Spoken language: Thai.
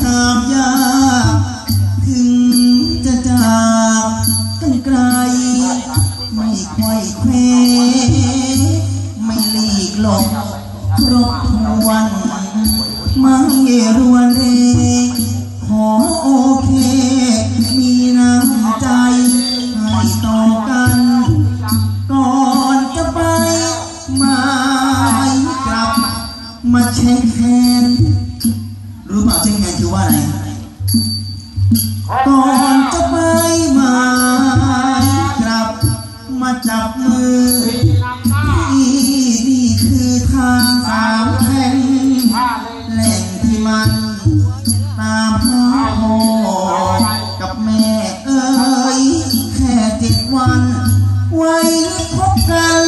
ไม่หามยากถึงจะจากกันไกล ไม่ค่อยเควไม่หลีกหลบครบทวนไม่รวนเรขอโอเค มีน้ำใจให้ต่อกัน ก่อนจะไป มาไม่กลับ มาเช็คแฮน รู้เปล่าเช็คแฮนคือว่าอะไร ก่อนจะไปมาไม่กลับ มาจับมือนี่นี่คือทางสามแห่งแหล่งที่มัน ตามหาพ่อกับแม่เอ้ย แค่เจ็ดวัน ไว้พบกัน